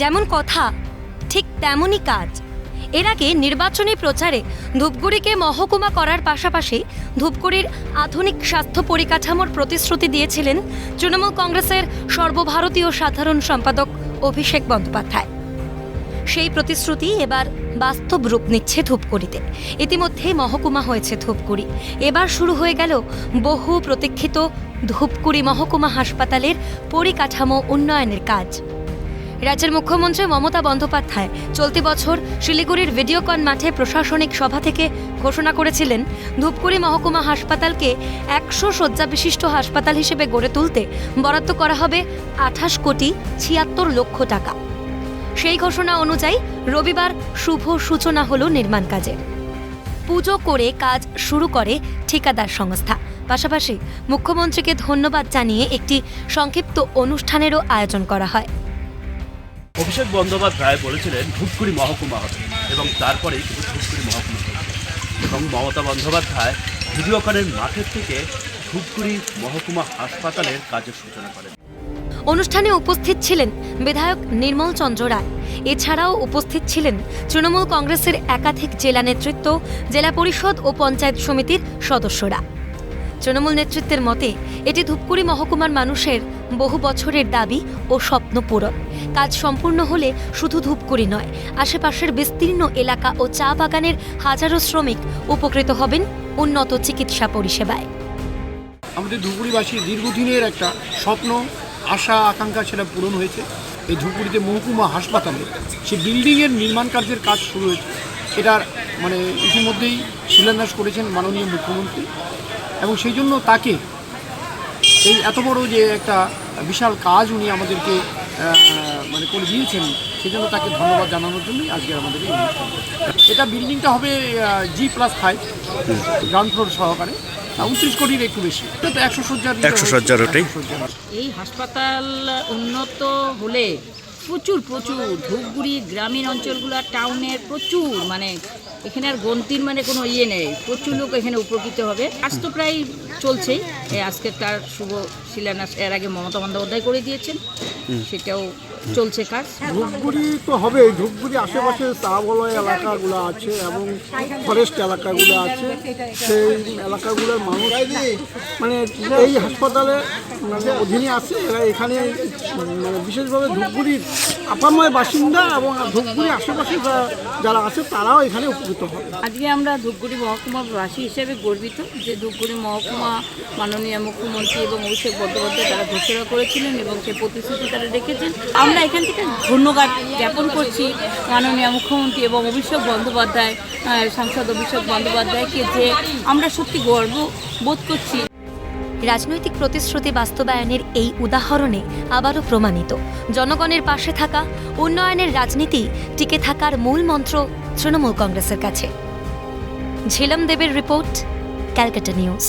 যেমন কথা, ঠিক তেমনই কাজ। এর আগে নির্বাচনী প্রচারে ধূপগুড়িকে মহকুমা করার পাশাপাশি ধূপগুড়ির আধুনিক স্বাস্থ্য পরিকাঠামোর প্রতিশ্রুতি দিয়েছিলেন তৃণমূল কংগ্রেসের সর্বভারতীয় সাধারণ সম্পাদক অভিষেক বন্দ্যোপাধ্যায়। সেই প্রতিশ্রুতি এবার বাস্তব রূপ নিচ্ছে ধূপগুড়িতে। ইতিমধ্যে মহকুমা হয়েছে ধূপগুড়ি। এবার শুরু হয়ে গেল বহু প্রতীক্ষিত ধূপগুড়ি মহকুমা হাসপাতালের পরিকাঠামো উন্নয়নের কাজ। রাজ্যের মুখ্যমন্ত্রী মমতা বন্দ্যোপাধ্যায় চলতি বছর শিলিগুড়ির ভিডিওকন মাঠে প্রশাসনিক সভা থেকে ঘোষণা করেছিলেন, ধূপগুড়ি মহকুমা হাসপাতালকে একশো শয্যা বিশিষ্ট হাসপাতাল হিসেবে গড়ে তুলতে বরাদ্দ করা হবে আঠাশ কোটি ছিয়াত্তর লক্ষ টাকা। সেই ঘোষণা অনুযায়ী রবিবার শুভ সূচনা হল নির্মাণ কাজের পুজো করে কাজ শুরু করে ঠিকাদার সংস্থা। পাশাপাশি মুখ্যমন্ত্রীকে ধন্যবাদ জানিয়ে একটি সংক্ষিপ্ত অনুষ্ঠানেরও আয়োজন করা হয়। অভিষেক বন্দ্যোপাধ্যায় বলেছিলেন, ধূপগুড়ি মহকুমা হবে। এবং তারপরেই কিন্তু ধূপগুড়ি মহকুমা হবে। এবং মমতা বন্দ্যোপাধ্যায় ভিডিওকনের মাঠের থেকে ধূপগুড়ি মহকুমা হাসপাতালের কাজের সূচনা করেন। অনুষ্ঠানে উপস্থিত ছিলেন বিধায়ক নির্মল চন্দ্র রায়। এছাড়াও উপস্থিত ছিলেন তৃণমূল কংগ্রেসের একাধিক জেলা নেতৃত্ব, জেলা পরিষদ ও পঞ্চায়েত সমিতির সদস্যরা। তৃণমূল নেতৃত্বের মতে, এটি ধূপগুড়ি মহকুমার মানুষের বহু বছরের দাবি ও স্বপ্ন পূরণ। কাজ সম্পূর্ণ হলে শুধু ধূপগুড়ি নয়, আশেপাশের বিস্তীর্ণ এলাকা ও চা বাগানের হাজারো শ্রমিক উপকৃত হবেন উন্নত চিকিৎসা পরিষেবায়। আমাদের ধুপগুড়িবাসীর দীর্ঘদিনের একটা স্বপ্ন, আশা, আকাঙ্ক্ষা সেটা পূরণ হয়েছে। এই ধুপগুড়িতে মহকুমা হাসপাতালে সেই বিল্ডিংয়ের নির্মাণ কার্যের কাজ শুরু হয়েছে। এটার মানে ইতিমধ্যেই শিলান্যাস করেছেন মাননীয় মুখ্যমন্ত্রী। এবং সেই জন্য তাকে এই এত বড় যে একটা বিশাল কাজ উনি আমাদেরকে মানে করে দিয়েছেন সেই জন্য তাকে ধন্যবাদ জানানোর জন্যই আজকে আমাদের এই অনুষ্ঠান এটা বিল্ডিংটা হবে G plus five ground floor সহকারে উনত্রিশ কোটির একটু বেশি এটা তো একশো সজ্জার 100 সজ্জার ওটাই? 100 সজ্জার। এই হাসপাতাল উন্নত হলে প্রচুর প্রচুর। ধূপগুড়ি গ্রামীণ অঞ্চলগুলো টাউনের প্রচুর। মানে এখানে আর গন্তির মানে কোনো ইয়ে নেই। প্রচুর লোক এখানে উপকৃত হবে। আজ তো প্রায় চলছেই। এই আজকে তার শুভ শিলান্যাস। এর আগে মমতা বন্দ্যোপাধ্যায় করে দিয়েছেন। সেটাও চলছে কাজ? ধূপগুড়ি তো হবে। ধূপগুড়ি আশেপাশে চা বলয় এলাকাগুলো আছে এবং ফরেস্ট এলাকাগুলো আছে। সেই এলাকাগুলোর মানুষ মানে এই হাসপাতালে মানে অধীনে আছে এরা এখানে মানে বিশেষভাবে ধূপগুড়ির আপাময় বাসিন্দা এবং ধূপগুড়ি আশেপাশে যারা আছে তারাও এখানে উপকৃত হবে। আজকে আমরা ধূপগুড়ি মহকুমাবাসী হিসেবে গর্বিত যে ধূপগুড়ি মহকুমা মাননীয় মুখ্যমন্ত্রী এবং অভিষেক বন্দ্যোপাধ্যায় তারা ঘোষণা করেছিলেন এবং সে প্রতিশ্রুতি তারা রেখেছেন। আমরা এখান থেকে ধন্যবাদ জ্ঞাপন করছি মাননীয় মুখ্যমন্ত্রী এবং অভিষেক বন্দ্যোপাধ্যায় সাংসদ অভিষেক বন্দ্যোপাধ্যায়কে যে আমরা সত্যি গর্ব বোধ করছি। রাজনৈতিক প্রতিশ্রুতি বাস্তবায়নের এই উদাহরণে আবারও প্রমাণিত। জনগণের পাশে থাকা, উন্নয়নের রাজনীতি টিকে থাকার মূল মন্ত্র তৃণমূল কংগ্রেসের কাছে। ঝিলম দেবের রিপোর্ট, ক্যালকাটা নিউজ।